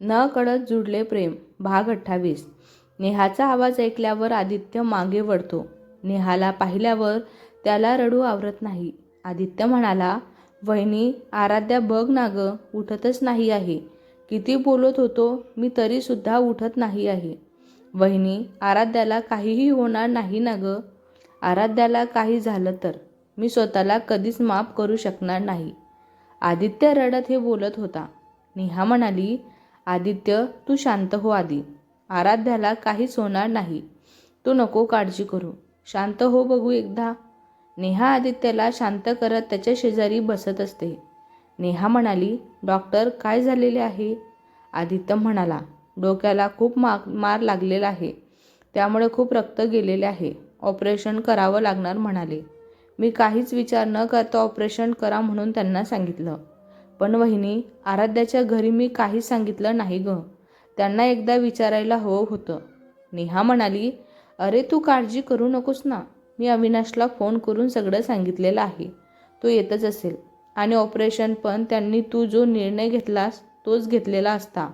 न कळत जुडले प्रेम. भाग अठ्ठावीस. नेहाचा आवाज ऐकल्यावर आदित्य मागे वळतो. नेहाला पाहिल्यावर त्याला रडू आवरत नाही. आदित्य म्हणाला वहिनी आराध्या बघ ना गं उठतच नाही आहे. किती बोलत होतो मी तरीसुद्धा उठत नाही आहे. वहिनी आराध्याला काहीही होणार नाही ना गं. आराध्याला काही झालं तर. मी स्वतःला कधीच माफ करू शकणार नाही. आदित्य रडत हे बोलत होता. नेहा म्हणाली आदित्य तू शांत हो आधी आराध्याला काहीच होणार नाही. तू नको काळजी करू. शांत हो बघू एकदा. नेहा आदित्यला शांत करत त्याच्या शेजारी बसत असते. नेहा म्हणाली डॉक्टर काय झालेले आहे? आदित्य म्हणाला डोक्याला खूप मा मार लागलेला आहे. त्यामुळे खूप रक्त गेलेले आहे. ऑपरेशन करावं लागणार म्हणाले. मी काहीच विचार न करता ऑपरेशन करा म्हणून त्यांना सांगितलं. पण वहिनी आराध्याच्या घरी मी काहीच सांगितलं नाही गं. त्यांना एकदा विचारायला हवं होतं. नेहा म्हणाली अरे तू काळजी करू नकोस ना. मी अविनाशला फोन करून सगळं सांगितलेलं आहे. तो येतच असेल. आणि ऑपरेशन पण त्यांनी तू जो निर्णय घेतलास तोच घेतलेला असता.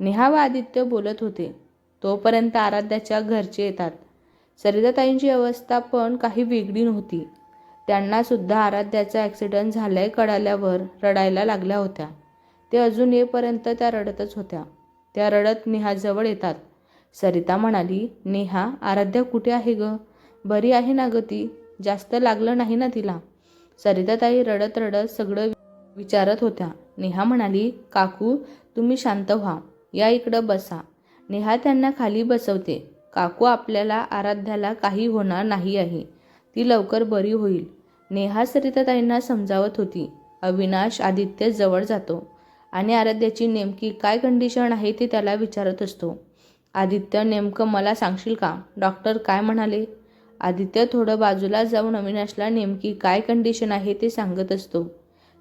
नेहा व आदित्य बोलत होते. तोपर्यंत आराध्याच्या घरचे येतात. सरिताताईंची अवस्था पण काही वेगळी नव्हती. त्यांना सुद्धा आराध्याचा ॲक्सिडेंट झालाय कळाल्यावर रडायला लागल्या होत्या. ते अजून येईपर्यंत त्या रडतच होत्या. त्या रडत नेहाजवळ येतात. सरिता म्हणाली नेहा आराध्या कुठे आहे ग? बरी आहे ना ग ती? जास्त लागलं नाही ना तिला? सरिताताई रडत रडत सगळं विचारत होत्या. नेहा म्हणाली काकू तुम्ही शांत व्हा. या इकडं बसा. नेहा त्यांना खाली बसवते. काकू आपल्याला आराध्याला काही होणार नाही आहे. ती लवकर बरी होईल. नेहा सरिताताईंना समजावत होती. अविनाश आदित्य जवळ जातो आणि आराध्याची नेमकी काय कंडिशन आहे ते त्याला विचारत असतो. आदित्य नेमकं मला सांगशील का? डॉक्टर काय म्हणाले? आदित्य थोडं बाजूला जाऊन अविनाशला नेमकी काय कंडिशन आहे ते सांगत असतो.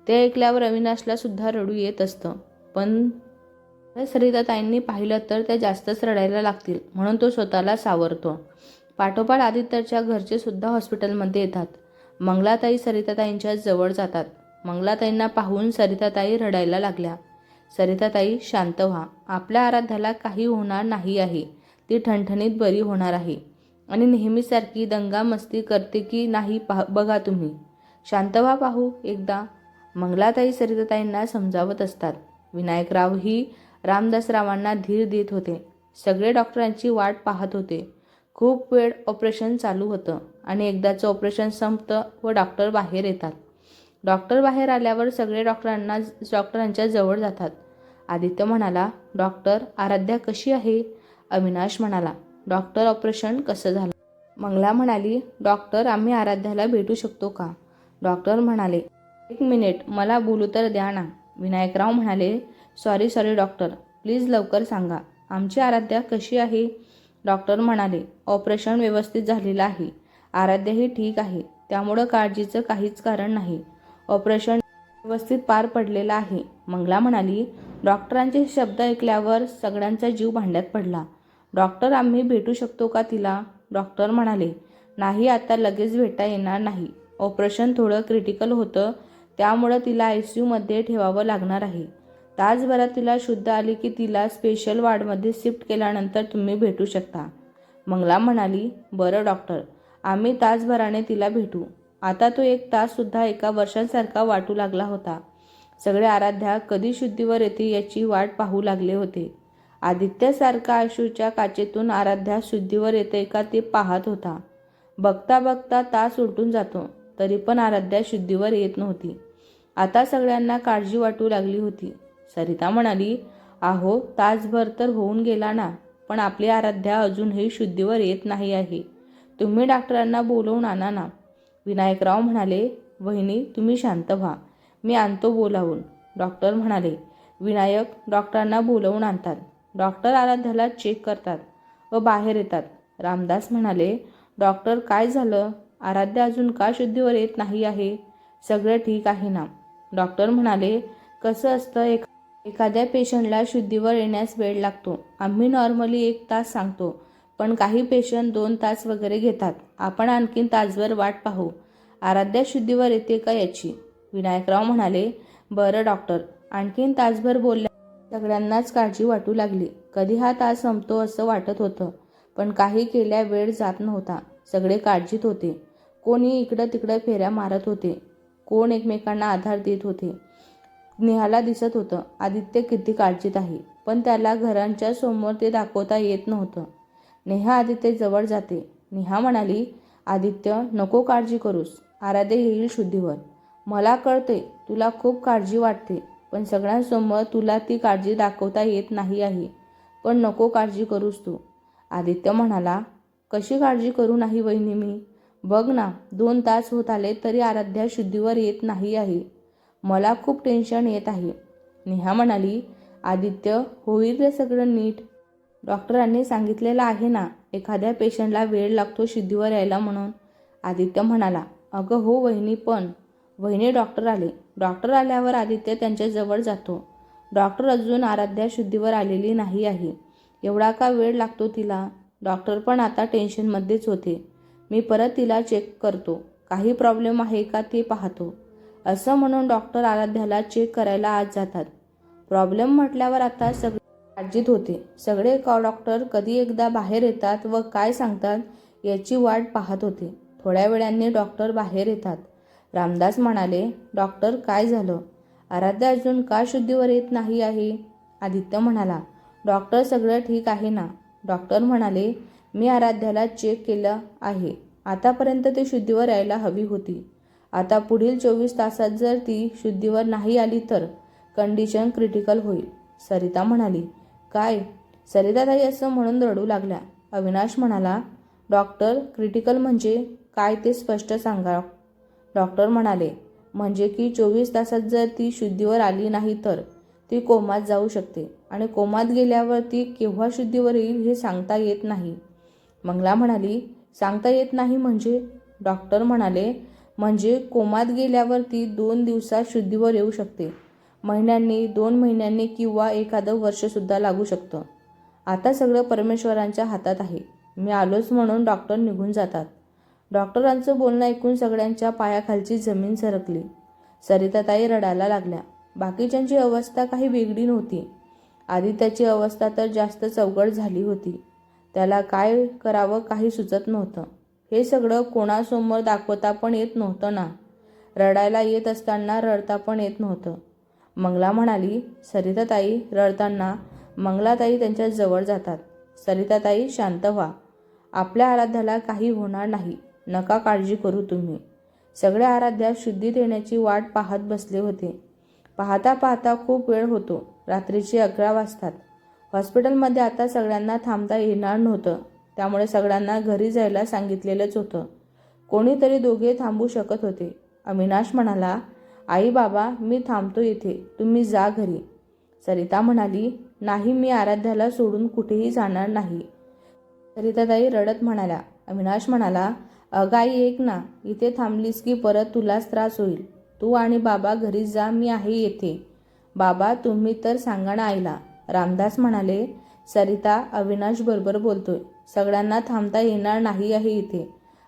ते ऐकल्यावर अविनाशला सुद्धा रडू येत असतं. पण सरिताताईंनी पाहिलं तर त्या जास्तच रडायला लागतील म्हणून तो स्वतःला सावरतो. पाठोपाठ आदित्यच्या घरचे सुद्धा हॉस्पिटलमध्ये येतात. मंगलाताई सरिताताईंच्या जवळ जातात. मंगलाताईंना पाहून सरिताताई रडायला लागल्या. सरिताताई शांत व्हा. आपल्या आराध्याला काही होणार नाही आहे. ती ठणठणीत बरी होणार आहे. आणि नेहमीसारखी दंगा मस्ती करते की नाही पाह बघा तुम्ही. शांत व्हा पाहू एकदा. मंगलाताई सरिताताईंना समजावत असतात. विनायकरावही रामदासरावांना धीर देत होते. सगळे डॉक्टरांची वाट पाहत होते. खूप वेळ ऑपरेशन चालू होतं आणि एकदाचं ऑपरेशन संपतं व डॉक्टर बाहेर येतात. डॉक्टर बाहेर आल्यावर सगळे डॉक्टरांना डॉक्टरांच्या जवळ जातात. आदित्य म्हणाला डॉक्टर आराध्या कशी आहे? अविनाश म्हणाला डॉक्टर ऑपरेशन कसं झालं? मंगला म्हणाली डॉक्टर आम्ही आराध्याला भेटू शकतो का? डॉक्टर म्हणाले एक मिनिट मला बोलू तर द्या ना. विनायकराव म्हणाले सॉरी सॉरी डॉक्टर प्लीज लवकर सांगा. आमची आराध्या कशी आहे? डॉक्टर म्हणाले ऑपरेशन व्यवस्थित झालेलं आहे. आराध्यही ठीक आहे. त्यामुळं काळजीचं काहीच कारण नाही. ऑपरेशन व्यवस्थित पार पडलेलं आहे. मंगला म्हणाली डॉक्टरांचे शब्द ऐकल्यावर सगळ्यांचा जीव भांड्यात पडला. डॉक्टर आम्ही भेटू शकतो का तिला? डॉक्टर म्हणाले नाही आता लगेच भेटता येणार नाही. ऑपरेशन थोडं क्रिटिकल होतं. त्यामुळं तिला आय सी यूमध्ये ठेवावं लागणार आहे. तासभरात तिला शुद्ध आली की तिला स्पेशल वार्डमध्ये शिफ्ट केल्यानंतर तुम्ही भेटू शकता. मंगला म्हणाली बरं डॉक्टर आम्ही तासभराने तिला भेटू. आता तो एक ताससुद्धा एका वर्षांसारखा वाटू लागला होता. सगळे आराध्या कधी शुद्धीवर येते याची वाट पाहू लागले होते. आदित्यसारखा आशूच्या काचेतून आराध्या शुद्धीवर येते का ते पाहत होता. बघता बघता तास उलटून जातो तरी पण आराध्या शुद्धीवर येत नव्हती. आता सगळ्यांना काळजी वाटू लागली होती. सरिता म्हणाली आहो तासभर तर होऊन गेला ना पण आपली आराध्या अजूनही शुद्धीवर येत नाही आहे. तुम्ही डॉक्टरांना बोलवून आणा ना. विनायकराव म्हणाले वहिनी तुम्ही शांत व्हा. मी आणतो बोलावून. डॉक्टर म्हणाले विनायक डॉक्टरांना बोलवून आणतात. डॉक्टर आराध्याला चेक करतात व बाहेर येतात. रामदास म्हणाले डॉक्टर काय झालं? आराध्या अजून का शुद्धीवर येत नाही आहे? सगळं ठीक आहे ना? डॉक्टर म्हणाले कसं असतं एक एखाद्या पेशंटला शुद्धीवर येण्यास वेळ लागतो. आम्ही नॉर्मली एक तास सांगतो पण काही पेशंट दोन तास वगैरे घेतात. आपण आणखीन तासभर वाट पाहू. आराध्या शुद्धीवर येते का याची? विनायकराव म्हणाले बरं डॉक्टर. आणखीन तासभर बोलल्या सगळ्यांनाच काळजी वाटू लागली. कधी हा तास संपतो असं वाटत होतं पण काही केल्या वेळ जात नव्हता. सगळे काळजीत होते. कोणी इकडं तिकडं फेऱ्या मारत होते. कोण एकमेकांना आधार देत होते. नेहाला दिसत होतं. आदित्य किती काळजीत आहे पण त्याला घरांच्या समोर ते दाखवता येत नव्हतं. नेहा आदित्य जवळ जाते. नेहा म्हणाली आदित्य नको काळजी करूस. आराध्य येईल शुद्धीवर. मला कळते तुला खूप काळजी वाटते पण सगळ्यांसमोर तुला ती काळजी दाखवता येत नाही आहे. पण नको काळजी करूस तू. आदित्य म्हणाला कशी काळजी करू नाही वहिनी मी? बघ ना दोन तास होत आले तरी आराध्या शुद्धीवर येत नाही आहे. मला खूप टेन्शन येत आहे. नेहा म्हणाली आदित्य होईल रे सगळं नीट. डॉक्टरांनी सांगितलेलं आहे ना एखाद्या पेशंटला वेळ लागतो शुद्धीवर यायला म्हणून. आदित्य म्हणाला अगं हो वहिनी पण. वहिनी डॉक्टर आले. डॉक्टर आल्यावर आदित्य त्यांच्याजवळ जातो. डॉक्टर अजून आराध्या शुद्धीवर आलेली नाही आहे. एवढा का वेळ लागतो तिला? डॉक्टर पण आता टेन्शनमध्येच होते. मी परत तिला चेक करतो. काही प्रॉब्लेम आहे का ते पाहतो. असं म्हणून डॉक्टर आराध्याला चेक करायला आज जातात. प्रॉब्लेम म्हटल्यावर आता सगळे काळजीत होते. सगळे का डॉक्टर कधी एकदा बाहेर येतात व काय सांगतात याची वाट पाहत होते. थोड्या वेळाने डॉक्टर बाहेर येतात. रामदास म्हणाले डॉक्टर काय झालं? आराध्या अजून का शुद्धीवर येत नाही आहे? आदित्य म्हणाला डॉक्टर सगळं ठीक आहे ना? डॉक्टर म्हणाले मी आराध्याला चेक केलं आहे. आतापर्यंत ते शुद्धीवर यायला हवी होती. आता पुढील चोवीस तासात जर ती शुद्धीवर नाही आली तर कंडिशन क्रिटिकल होईल. सरिता म्हणाली काय? सरिताताई असं म्हणून रडू लागल्या. अविनाश म्हणाला डॉक्टर क्रिटिकल म्हणजे काय ते स्पष्ट सांगा. डॉक्टर म्हणाले म्हणजे की चोवीस तासात जर ती शुद्धीवर आली नाही तर ती कोमात जाऊ शकते आणि कोमात गेल्यावर ती केव्हा शुद्धीवर येईल हे सांगता येत नाही. मंगला म्हणाली सांगता येत नाही म्हणजे? डॉक्टर म्हणाले म्हणजे कोमात गेल्यावर ती दोन दिवसात शुद्धीवर येऊ शकते. महिन्यांनी दोन महिन्यांनी किंवा एखादं वर्षसुद्धा लागू शकतं. आता सगळं परमेश्वरांच्या हातात आहे. मी आलोच म्हणून डॉक्टर निघून जातात. डॉक्टरांचं बोलणं ऐकून सगळ्यांच्या पायाखालची जमीन सरकली. सरिताताई रडायला लागल्या. बाकीच्यांची अवस्था काही वेगळी नव्हती. आदित्याची अवस्था तर जास्त चौघड झाली होती. त्याला काय करावं काही सुचत नव्हतं. हे सगळं कोणासमोर दाखवता पण येत नव्हतं ना. रडायला येत असताना रडता पण येत नव्हतं. मंगला म्हणाली सरिताताई रडताना मंगलाताई त्यांच्या जवळ जातात. सरिताताई शांत व्हा. आपल्या आराध्याला काही होणार नाही. नका काळजी करू तुम्ही. सगळ्या आराध्या शुद्धीत येण्याची वाट पाहत बसले होते. पाहता पाहता खूप वेळ होतो. रात्रीचे अकरा वाजतात. हॉस्पिटलमध्ये आता सगळ्यांना थांबता येणार नव्हतं. त्यामुळे सगळ्यांना घरी जायला सांगितलेलंच होतं. कोणीतरी दोघे थांबू शकत होते. अविनाश म्हणाला आई बाबा मी थांबतो इथे. तुम्ही जा घरी. सरिता म्हणाली नाही मी आराध्याला सोडून कुठेही जाणार नाही. सरिताताई रडत म्हणाल्या. अविनाश म्हणाला अगाई एक ना. इथे थांबलीस की परत तुलाच त्रास होईल. तू आणि बाबा घरी जा मी आहे येथे. बाबा तुम्ही तर सांगा ना आईला. रामदास म्हणाले सरिता अविनाश बरोबर बोलतोय. सगळ्यांना थांबता येणार नाही आहे इथे.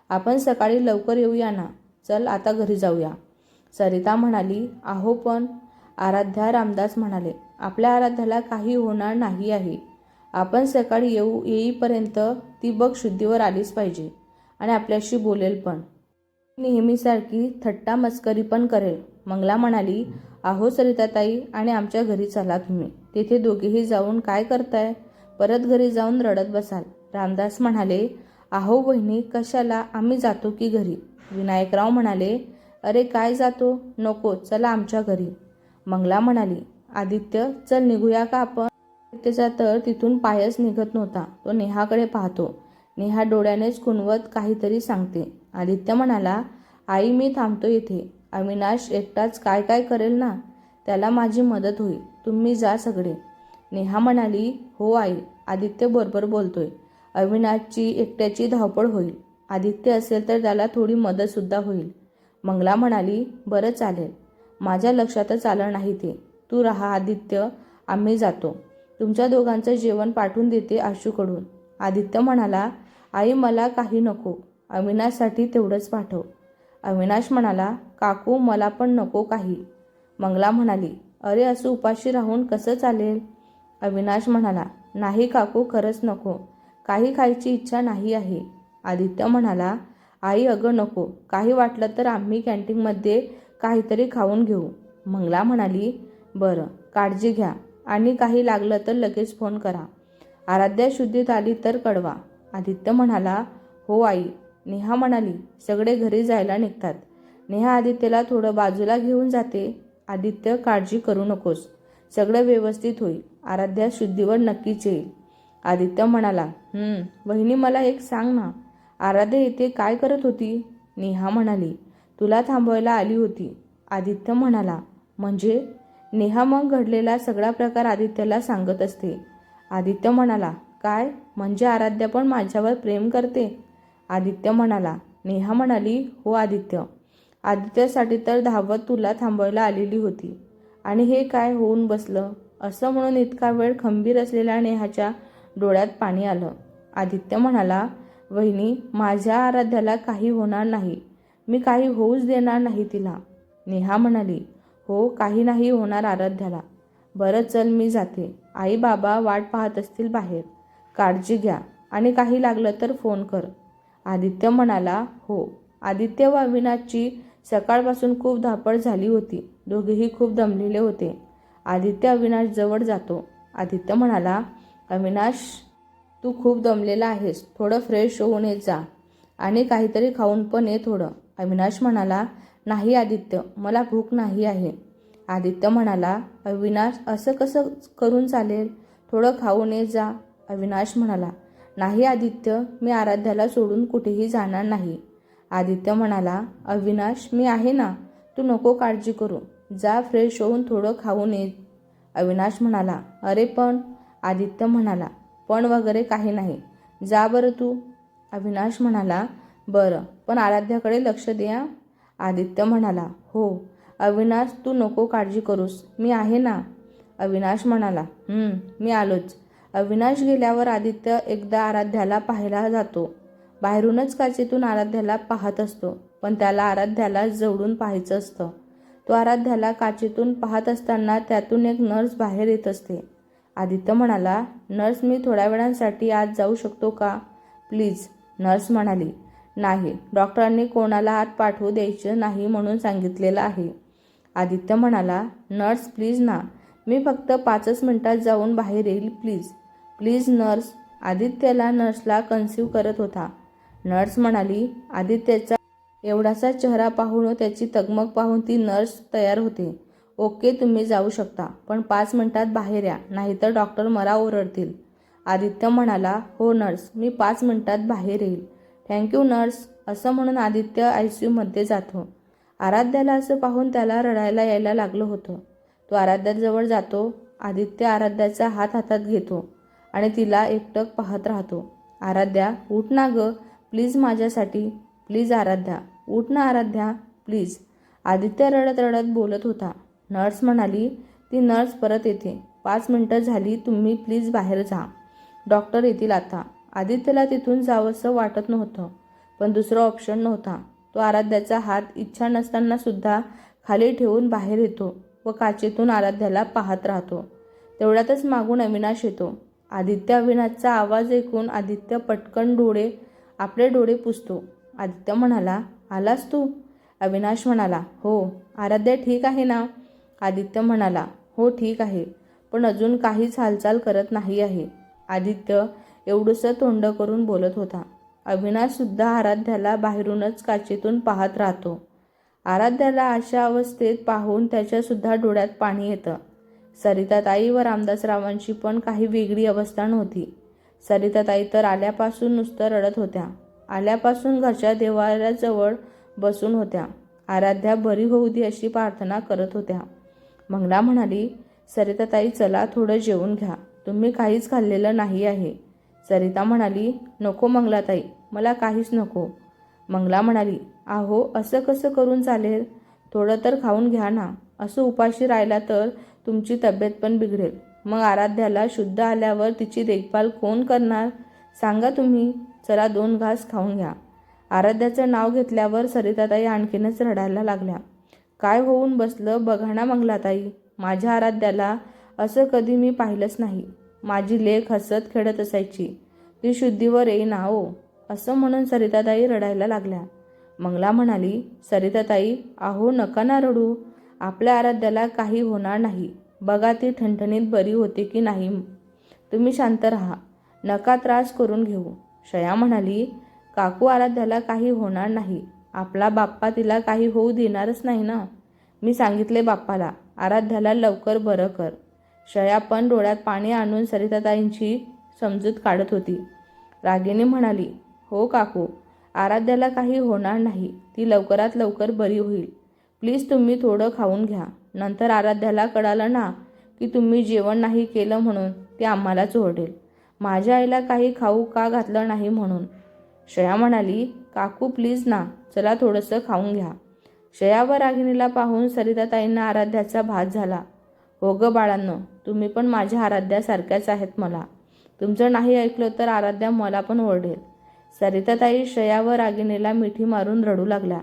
आपण सकाळी लवकर येऊया ना? चल आता घरी जाऊया. सरिता म्हणाली आहो पण. आराध्या रामदास म्हणाले आपल्या आराध्याला काही होणार नाही आहे. आपण सकाळी येऊ येईपर्यंत ती बघ शुद्धीवर आलीच पाहिजे आणि आपल्याशी बोलेल पण. नेहमीसारखी थट्टा मस्करी पण करेल. मंगला म्हणाली आहो सरिताताई आणि आमच्या घरी चला तुम्ही. तिथे दोघेही जाऊन काय करताय? परत घरी जाऊन रडत बसाल. रामदास म्हणाले आहो बहिणी कशाला? आम्ही जातो की घरी. विनायकराव म्हणाले अरे काय जातो? नको चला आमच्या घरी. मंगला म्हणाली आदित्य चल निघूया का आपण? आदित्यचा तर तिथून पायच निघत नव्हता. तो नेहाकडे पाहतो. नेहा डोळ्यानेच कुणवत काहीतरी सांगते. आदित्य म्हणाला आई मी थांबतो इथे. अविनाश एकटाच काय काय करेल ना? त्याला माझी मदत होईल. तुम्ही जा सगळे. नेहा म्हणाली हो आई. आदित्य बरोबर बोलतोय. अविनाशची एकट्याची धावपळ होईल. आदित्य असेल तर त्याला थोडी मदतसुद्धा होईल. मंगला म्हणाली बरं चालेल. माझ्या लक्षातच आलं नाही ते. तू राहा आदित्य. आम्ही जातो. तुमच्या दोघांचं जेवण पाठवून देते आशूकडून. आदित्य म्हणाला आई मला काही नको. अविनाशसाठी तेवढंच पाठव. अविनाश म्हणाला काकू मला पण नको काही. मंगला म्हणाली अरे असं उपाशी राहून कसं चालेल? अविनाश म्हणाला नाही काकू खरंच नको. काही खायची इच्छा नाही आहे. आदित्य म्हणाला आई अगं नको. काही वाटलं तर आम्ही कॅन्टीनमध्ये काहीतरी खाऊन घेऊ. मंगला म्हणाली बरं काळजी घ्या. आणि काही लागलं तर लगेच फोन करा. आराध्या शुद्धीत आली तर कळवा. आदित्य म्हणाला हो आई. नेहा म्हणाली सगळे घरी जायला निघतात. नेहा आदित्यला थोडं बाजूला घेऊन जाते. आदित्य काळजी करू नकोस. सगळं व्यवस्थित होईल. आराध्या शुद्धीवर नक्कीच येईल. आदित्य म्हणाला वहिनी मला एक सांग ना आराध्य इथे काय करत होती? नेहा म्हणाली तुला थांबवायला आली होती. आदित्य म्हणाला म्हणजे? नेहा मग घडलेला सगळा प्रकार आदित्यला सांगत असते. आदित्य म्हणाला काय? म्हणजे आराध्य पण माझ्यावर प्रेम करते? आदित्य म्हणाला नेहा म्हणाली हो आदित्य आदित्यसाठी तर धावत तुला थांबवायला आलेली होती. आणि हे काय होऊन बसलं? असं म्हणून इतका वेळ खंबीर असलेल्या नेहाच्या डोळ्यात पाणी आलं. आदित्य म्हणाला वहिनी माझ्या आराध्याला काही होणार नाही. मी काही होऊच देणार नाही तिला. नेहा म्हणाली हो काही नाही होणार आराध्याला. बरं चल मी जाते. आई बाबा वाट पाहत असतील बाहेर. काळजी घ्या. आणि काही लागलं तर फोन कर. आदित्य म्हणाला हो. आदित्य व अविनाशची सकाळपासून खूप धापड झाली होती. दोघेही खूप दमलेले होते. आदित्य अविनाश जवळ जातो. आदित्य म्हणाला अविनाश तू खूप दमलेला आहेस. थोडं फ्रेश होऊन ये जा. आणि काहीतरी खाऊन पण ये थोडं. अविनाश म्हणाला नाही आदित्य मला भूक नाही आहे. आदित्य म्हणाला अविनाश असं कसं करून चालेल? थोडं खाऊन ये जा. अविनाश म्हणाला नाही आदित्य मी आराध्याला सोडून कुठेही जाणार नाही. आदित्य म्हणाला अविनाश मी आहे ना? तू नको काळजी करू. जा फ्रेश होऊन थोडं खाऊन ये. अविनाश म्हणाला अरे पण आदित्य म्हणाला पण वगैरे काही नाही. जा बरं तू. अविनाश म्हणाला बरं पण आराध्याकडे लक्ष द्या. आदित्य म्हणाला हो. अविनाश तू नको काळजी करूस. मी आहे ना? अविनाश म्हणाला मी आलोच. अविनाश गेल्यावर आदित्य एकदा आराध्याला पाहायला जातो. बाहेरूनच काचेतून आराध्याला पाहत असतो पण त्याला आराध्याला जवळून पाहायचं असतं. तो आराध्याला काचेतून पाहत असताना त्यातून एक नर्स बाहेर येत असते. आदित्य म्हणाला नर्स मी थोड्या वेळांसाठी आज जाऊ शकतो का? प्लीज नर्स म्हणाली. नाही डॉक्टरांनी कोणाला आत पाठवू द्यायचं नाही म्हणून सांगितलेलं आहे. आदित्य म्हणाला नर्स प्लीज ना मी फक्त पाचच मिनटात जाऊन बाहेर येईल प्लीज. प्लीज नर्स आदित्यला नर्सला कन्सिव करत होता. नर्स म्हणाली आदित्यचा एवढासा चेहरा पाहून त्याची तगमग पाहून ती नर्स तयार होते. ओके तुम्ही जाऊ शकता. पण पाच मिनिटात बाहेर या नाहीतर डॉक्टर मला ओरडतील. आदित्य म्हणाला हो नर्स मी पाच मिनिटात बाहेर येईल. थँक्यू नर्स असं म्हणून आदित्य आय सी यूमध्ये जातो. आराध्याला असं पाहून त्याला रडायला यायला लागलं होतं. तो आराध्याजवळ जातो. आदित्य आराध्याचा हात हातात घेतो आणि तिला एकटक पाहत राहतो. आराध्या उठ ना ग. प्लीज माझ्यासाठी. प्लीज आराध्या. उठ ना आराध्या. प्लीज. आदित्य रडत रडत बोलत होता. नर्स म्हणाली ती नर्स परत येते. पाच मिनटं झाली तुम्ही प्लीज बाहेर जा. डॉक्टर येतील आता. आदित्यला तिथून जावंसं वाटत नव्हतं पण दुसरा ऑप्शन नव्हता. तो आराध्याचा हात इच्छा नसताना सुद्धा खाली ठेवून बाहेर येतो व काचेतून आराध्याला पाहत राहतो. तेवढ्यातच मागून अविनाश येतो. आदित्य अविनाशचा आवाज ऐकून आदित्य पटकन डोळे आपले डोळे पुसतो. आदित्य म्हणाला आलास तू? अविनाश म्हणाला हो. आराध्या ठीक आहे ना? आदित्य म्हणाला हो ठीक आहे पण अजून काहीच हालचाल करत नाही आहे. आदित्य एवढंसं तोंड करून बोलत होता. अविनाशसुद्धा आराध्याला बाहेरूनच काचेतून पाहत राहतो. आराध्याला अशा अवस्थेत पाहून त्याच्यासुद्धा डोळ्यात पाणी येतं. सरिताताई व रामदासरावांची पण काही वेगळी अवस्था नव्हती. सरिताताई तर आल्यापासून नुसतं रडत होत्या. आल्यापासून घरच्या देवाऱ्याजवळ बसून होत्या. आराध्या बरी होऊ दे अशी प्रार्थना करत होत्या. मंगला म्हणाली सरिताताई चला थोडं जेवून घ्या. तुम्ही काहीच खाल्लेलं नाही आहे. सरिता म्हणाली नको मंगलाताई मला काहीच नको. मंगला म्हणाली आहो असं कसं करून चालेल? थोडं तर खाऊन घ्या ना. असं उपाशी राहिला तर तुमची तब्येत पण बिघडेल. मग आराध्याला शुद्ध आल्यावर तिची देखभाल कोण करणार? सांगा तुम्ही. चला दोन घास खाऊन घ्या. आराध्याचं नाव घेतल्यावर सरिताताई आणखीनच रडायला लागल्या. काय होऊन बसलं बघा ना मंगलाताई. माझ्या आराध्याला असं कधी मी पाहिलंच नाही. माझी लेख हसत खेळत असायची. ती शुद्धीवर येईना ओ असं म्हणून सरिताताई रडायला लागल्या. मंगला म्हणाली सरिताताई आहो नका ना रडू. आपल्या आराध्याला काही होणार नाही. बघा ती ठणठणीत बरी होते की नाही. तुम्ही शांत राहा. नका त्रास करून घेऊ. शया म्हणाली काकू आराध्याला काही होणार नाही. आपला बाप्पा तिला काही होऊ देणारच नाही ना? मी सांगितले बाप्पाला आराध्याला लवकर बरं कर. शया पण डोळ्यात पाणी आणून सरिताताईंची समजूत काढत होती. रागीने म्हणाली हो काकू आराध्याला काही होणार नाही. ती लवकरात लवकर बरी होईल. प्लीज तुम्ही थोडं खाऊन घ्या. नंतर आराध्याला कळालं ना की तुम्ही जेवण नाही केलं म्हणून ते आम्हालाच ओरडेल. माझ्या आईला काही खाऊ का घातलं नाही म्हणून. शया म्हणाली काकू प्लीज ना चला थोडंसं खाऊन घ्या. शया व रागिणीला पाहून सरिताताईंना आराध्याचा भात झाला. हो ग बाळांनो तुम्ही पण माझ्या आराध्यासारख्याच आहेत मला. तुमचं नाही ऐकलं तर आराध्या मला पण ओरडेल. सरिताताई शया व रागिणीला मिठी मारून रडू लागल्या.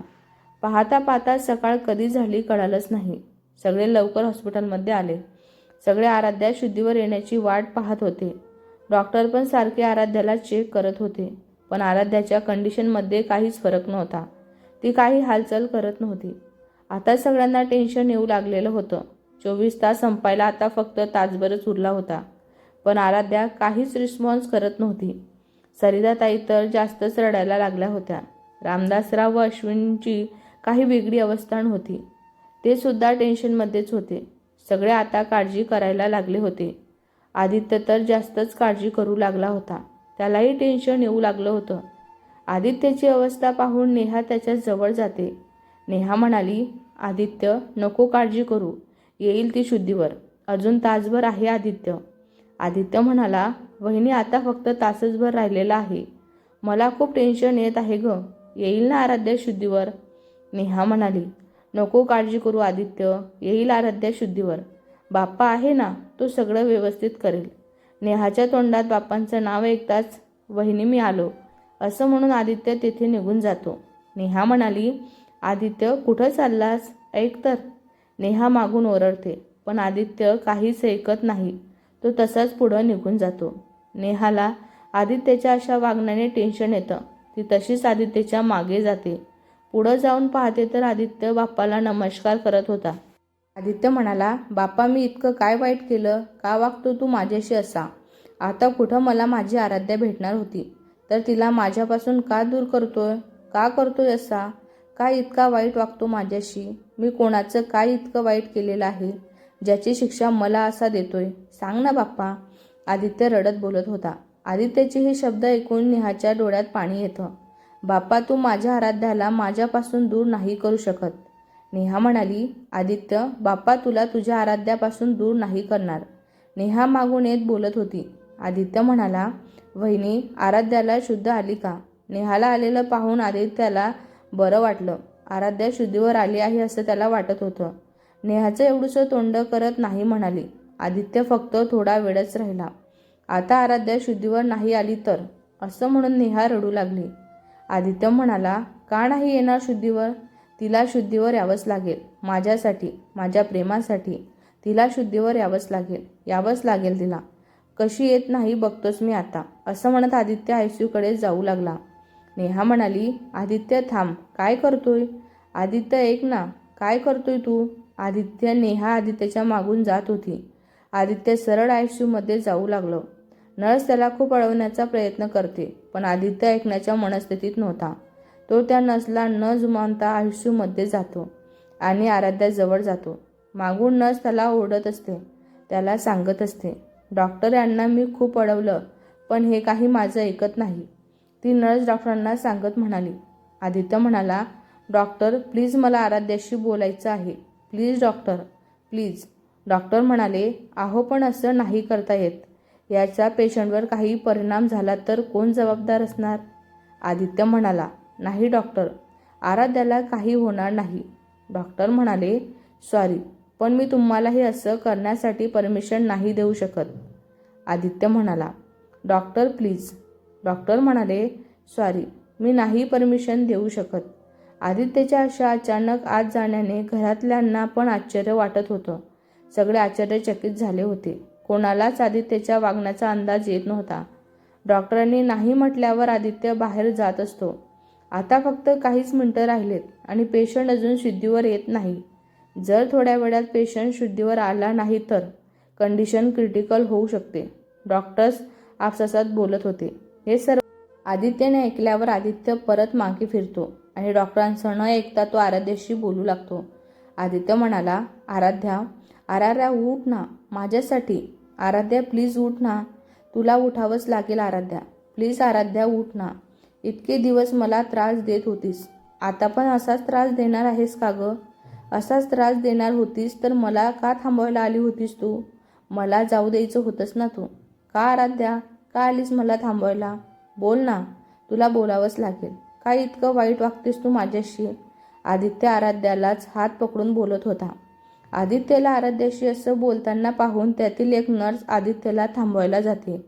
पाहता पाहता सकाळ कधी झाली कळालंच नाही. सगळे लवकर हॉस्पिटलमध्ये आले. सगळे आराध्या शुद्धीवर येण्याची वाट पाहत होते. डॉक्टर पण सारखे आराध्याला चेक करत होते. पण आराध्याच्या कंडिशनमध्ये काहीच फरक नव्हता. ती काही हालचाल करत नव्हती. आता सगळ्यांना टेन्शन येऊ लागलेलं होतं. चोवीस तास संपायला आता फक्त तासभरच उरला होता. पण आराध्या काहीच रिस्पॉन्स करत नव्हती. सरिताताई तर जास्तच रडायला लागल्या होत्या. रामदासराव व अश्विनची काही वेगळी अवस्था नव्हती. ते सुद्धा टेन्शनमध्येच होते. सगळे आता काळजी करायला लागले होते. आदित्य तर जास्तच काळजी करू लागला होता. त्यालाही टेन्शन येऊ लागलं होतं. आदित्यची अवस्था पाहून नेहा त्याच्याजवळ जाते. नेहा म्हणाली आदित्य नको काळजी करू. येईल ती शुद्धीवर. अजून तासभर आहे आदित्य. आदित्य म्हणाला वहिनी आता फक्त तासचभर राहिलेला आहे. मला खूप टेन्शन येत आहे ग. येईल ना आराध्या शुद्धीवर? नेहा म्हणाली नको काळजी करू आदित्य. येईल आराध्या शुद्धीवर. बाप्पा आहे ना तो सगळं व्यवस्थित करेल. नेहाच्या तोंडात बाप्पांचं नाव ऐकताच वहिनी मी आलो असं म्हणून आदित्य तेथे निघून जातो. नेहा म्हणाली आदित्य कुठं चाललास? ऐक तर. नेहा मागून ओरडते पण आदित्य काहीच ऐकत नाही. तो तसाच पुढं निघून जातो. नेहाला आदित्यच्या अशा वागण्याने टेन्शन येतं. ती तशीच आदित्यच्या मागे जाते. पुढं जाऊन पाहते तर आदित्य बाप्पाला नमस्कार करत होता. आदित्य म्हणाला बाप्पा मी इतकं काय वाईट केलं? का वागतो तू माझ्याशी असा? आता कुठं मला माझी आराध्या भेटणार होती? तर तिला माझ्यापासून का दूर करतोय? का करतोय असा? काय इतका वाईट वागतो माझ्याशी? मी कोणाचं काय इतकं वाईट केलेलं आहे? ज्याची शिक्षा मला असा देतोय? सांग ना बाप्पा. आदित्य रडत बोलत होता. आदित्यचे हे शब्द ऐकून नेहाच्या डोळ्यात पाणी येतं. बाप्पा तू माझ्या आराध्याला माझ्यापासून दूर नाही करू शकत. नेहा म्हणाली आदित्य बाप्पा तुला तुझ्या आराध्यापासून दूर नाही करणार. नेहा मागून येत बोलत होती. आदित्य म्हणाला वहिनी आराध्याला शुद्ध आली का? नेहाला आलेलं पाहून आदित्याला बरं वाटलं. आराध्या शुद्धीवर आली आहे असं त्याला वाटत होतं. नेहाचं एवढंसं तोंड करत नाही म्हणाली. आदित्य फक्त थोडा वेळच राहिला. आता आराध्या शुद्धीवर नाही आली तर? असं म्हणून नेहा रडू लागली. आदित्य म्हणाला का नाही येणार शुद्धीवर? तिला शुद्धीवर यावंच लागेल. माझ्यासाठी माझ्या प्रेमासाठी तिला शुद्धीवर यावंच लागेल. यावंच लागेल तिला. कशी येत नाही बघतोच मी आता. असं म्हणत आदित्य आयसीयूकडे जाऊ लागला. नेहा म्हणाली आदित्य थांब. काय करतोय? आदित्य ऐक ना. काय करतोय तू? आदित्य नेहा आदित्यच्या मागून जात होती. आदित्य सरळ आयसीयूमध्ये जाऊ लागलं. नर्स त्याला खूप अडवण्याचा प्रयत्न करते पण आदित्य ऐकण्याच्या मनस्थितीत नव्हता. तो त्या नर्सला न जुमानता आयुष्यूमध्ये जातो आणि आराध्याजवळ जातो. मागून नर्स त्याला ओढत असते त्याला सांगत असते डॉक्टर यांना मी खूप अडवलं पण हे काही माझं ऐकत नाही. ती नर्स डॉक्टरांना सांगत म्हणाली आदित्य म्हणाला डॉक्टर प्लीज मला आराध्याशी बोलायचं आहे. Please doctor please. डॉक्टर म्हणाले आहो पण असं नाही करता येत. याचा पेशंटवर काही परिणाम झाला तर कोण जबाबदार असणार? आदित्य म्हणाला नाही डॉक्टर. आराध्याला काही होणार नाही. डॉक्टर म्हणाले सॉरी पण मी तुम्हाला हे असं करण्यासाठी परमिशन नाही देऊ शकत. आदित्य म्हणाला डॉक्टर प्लीज. डॉक्टर म्हणाले सॉरी मी नाही परमिशन देऊ शकत. आदित्यच्या अशा अचानक आत जाण्याने घरातल्यांना पण आश्चर्य वाटत होतं. सगळे आश्चर्यचकित झाले होते. कोणालाच आदित्यच्या वागण्याचा अंदाज येत नव्हता. डॉक्टरांनी नाही म्हटल्यावर आदित्य बाहेर जात असतो. आता फक्त काहीच मिनटं राहिलेत आणि पेशंट अजून शुद्धीवर येत नाही. जर थोड्या वेळात पेशंट शुद्धीवर आला नाही तर कंडिशन क्रिटिकल होऊ शकते. डॉक्टर्स आपसासात बोलत होते. हे सर्व आदित्यने ऐकल्यावर आदित्य परत मागे फिरतो आणि डॉक्टरांसह न ऐकता तो आराध्याशी बोलू लागतो. आदित्य म्हणाला आराध्या आराध्या उठ ना. माझ्यासाठी. आराध्या प्लीज उठ ना. तुला उठावंच लागेल आराध्या. प्लीज आराध्या उठ ना. इतके दिवस मला त्रास देत होतीस. आता पण असाच त्रास देणार आहेस का गं? असाच त्रास देणार होतीस तर मला का थांबवायला आली होतीस तू? मला जाऊ द्यायचं होतंस ना तू. का आराध्या? का आलीस मला थांबवायला? बोल ना. तुला बोलावंच लागेल. काय इतकं वाईट वागतेस तू माझ्याशी? आदित्य आराध्यालाच हात पकडून बोलत होता. आदित्यला आराध्याशी असं बोलताना पाहून त्यातील एक नर्स आदित्यला थांबवायला जाते.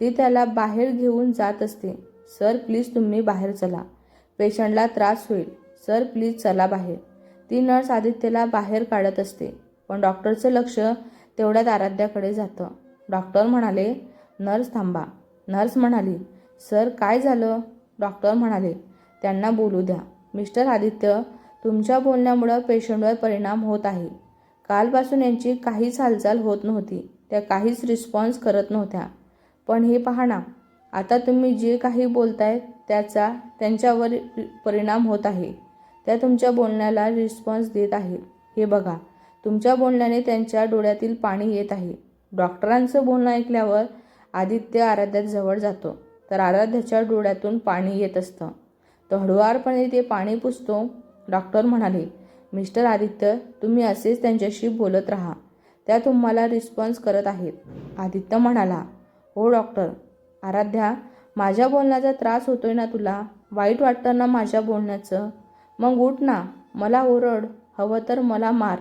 ती त्याला बाहेर घेऊन जात असते. सर प्लीज तुम्ही बाहेर चला. पेशंटला त्रास होईल. सर प्लीज चला बाहेर. ती नर्स आदित्यला बाहेर काढत असते. पण डॉक्टरचं लक्ष तेवढ्यात आराध्याकडे जातं. डॉक्टर म्हणाले नर्स थांबा. नर्स म्हणाली सर काय झालं? डॉक्टर म्हणाले त्यांना बोलू द्या. मिस्टर आदित्य तुमच्या बोलण्यामुळं पेशंटवर परिणाम होत आहे. कालपासून यांची काहीच हालचाल होत नव्हती. त्या काहीच रिस्पॉन्स करत नव्हत्या. पण हे पहा ना आता तुम्ही जे काही बोलताय त्याचा त्यांच्यावर परिणाम होत आहे. त्या तुमच्या बोलण्याला रिस्पॉन्स देत आहे. हे बघा तुमच्या बोलण्याने त्यांच्या डोळ्यातील पाणी येत आहे. डॉक्टरांचं बोलणं ऐकल्यावर आदित्य आराध्यात जवळ जातो. तर आराध्याच्या डोळ्यातून पाणी येत असतं. तर हळुवारपणे ते पाणी पुसतो. डॉक्टर म्हणाले मिस्टर आदित्य तुम्ही असेच त्यांच्याशी बोलत राहा. त्या तुम्हाला रिस्पॉन्स करत आहेत. आदित्य म्हणाला हो डॉक्टर. आराध्या माझ्या बोलण्याचा त्रास होतोय ना तुला? वाईट वाटतं ना माझ्या बोलण्याचं? मग उठ ना मला ओरड हवं तर मला मार.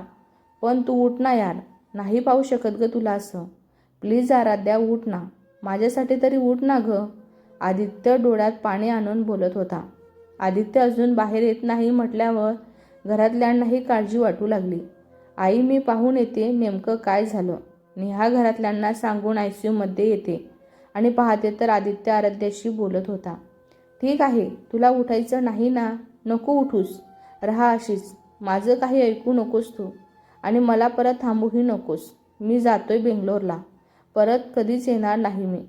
पण तू उठ ना यार नाही पाहू शकत ग तुला असं. प्लीज आराध्या उठ ना. माझ्यासाठी तरी उठ ना ग. आदित्य डोळ्यात पाणी आणून बोलत होता. आदित्य अजून बाहेर येत नाही म्हटल्यावर घरातल्यांनाही काळजी वाटू लागली. आई मी पाहून येते नेमकं काय झालं. नेहा घरातल्यांना सांगून आय सी यूमध्ये येते. आणि पाहते तर आदित्य आराध्याशी बोलत होता. ठीक आहे तुला उठायचं नाही ना? नको उठूस. राहा अशीच माझं काही ऐकू नकोस तू. आणि मला परत थांबूही नकोस. मी जातोय बेंगलोरला. परत कधीच येणार नाही मी.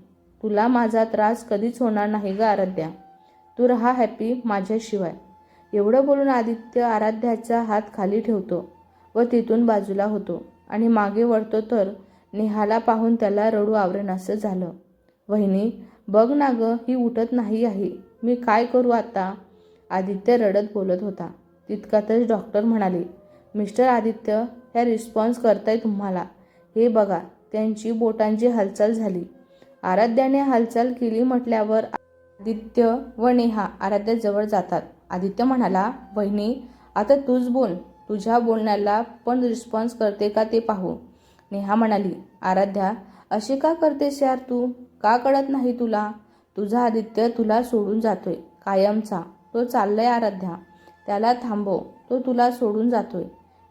तुला माझा त्रास कधीच होणार नाही ग आराध्या. तू रहा हॅपी माझ्याशिवाय. एवढं बोलून आदित्य आराध्याचा हात खाली ठेवतो व तिथून बाजूला होतो. आणि मागे वळतो तर नेहाला पाहून त्याला रडू आवरेनासं झालं. वहिनी बघ ना ग ही उठत नाही आहे. मी काय करू आता? आदित्य रडत बोलत होता. तितकातच डॉक्टर म्हणाले मिस्टर आदित्य ह्या रिस्पॉन्स करताय तुम्हाला. हे बघा त्यांची बोटांची हालचाल झाली. आराध्याने हालचाल केली म्हटल्यावर आदित्य व नेहा आराध्याजवळ जातात. आदित्य म्हणाला वहिनी आता तूच बोल. तुझ्या बोलण्याला पण रिस्पॉन्स करते का ते पाहू. नेहा म्हणाली आराध्या अशी का करतेस यार तू? का कळत नाही तुला? तुझा आदित्य तुला सोडून जातोय. कायमचा. तो चाललाय आराध्या. त्याला थांबव. तो तुला सोडून जातोय.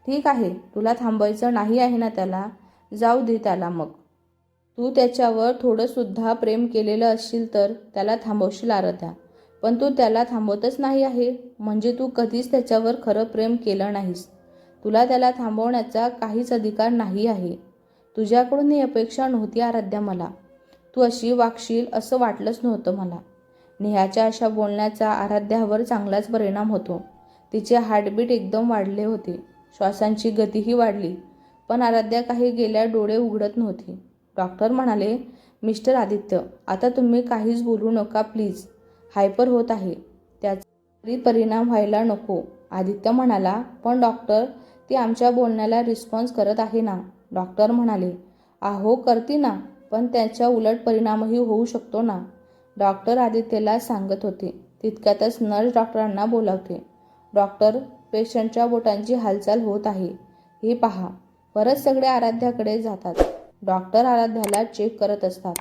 ठीक आहे. तुला थांबायचं नाही आहे ना त्याला? जाऊ दे त्याला मग. तू त्याच्यावर थोडंसुद्धा प्रेम केलेलं असशील तर त्याला थांबवशील आराध्या. पण तू त्याला थांबवतच नाही आहे. म्हणजे तू कधीच त्याच्यावर खरं प्रेम केलं नाहीस. तुला त्याला थांबवण्याचा काहीच अधिकार नाही आहे. तुझ्याकडून ही अपेक्षा नव्हती आराध्या मला. तू अशी वागशील असं वाटलंच नव्हतं मला. नेहाच्या अशा बोलण्याचा आराध्यावर चांगलाच परिणाम होतो. तिचे हार्टबीट एकदम वाढले होते. श्वासांची गतीही वाढली. पण आराध्या काही गेल्या डोळे उघडत नव्हती. डॉक्टर म्हणाले मिस्टर आदित्य आता तुम्ही काहीच बोलू नका प्लीज. हायपर होत आहे. त्याचा परिणाम व्हायला नको. आदित्य म्हणाला पण डॉक्टर ती आमच्या बोलण्याला रिस्पॉन्स करत आहे ना? डॉक्टर म्हणाले आहो करती ना. पण त्याच्या उलट परिणामही होऊ शकतो ना? डॉक्टर आदित्यला सांगत होते. तितक्यातच नर्स डॉक्टरांना बोलावते. डॉक्टर पेशंटच्या बोटांची हालचाल होत आहे. हे पहा. परत सगळे आराध्याकडे जातात. डॉक्टर आराध्याला चेक करत असतात.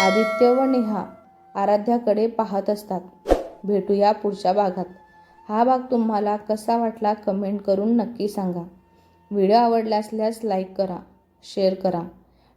आदित्य व नेहा आराध्याकडे पाहत असतात. भेटूया पुढच्या भागात. हा भाग तुम्हाला कसा वाटला कमेंट करून नक्की सांगा. व्हिडिओ आवडला असल्यास लाईक करा शेअर करा.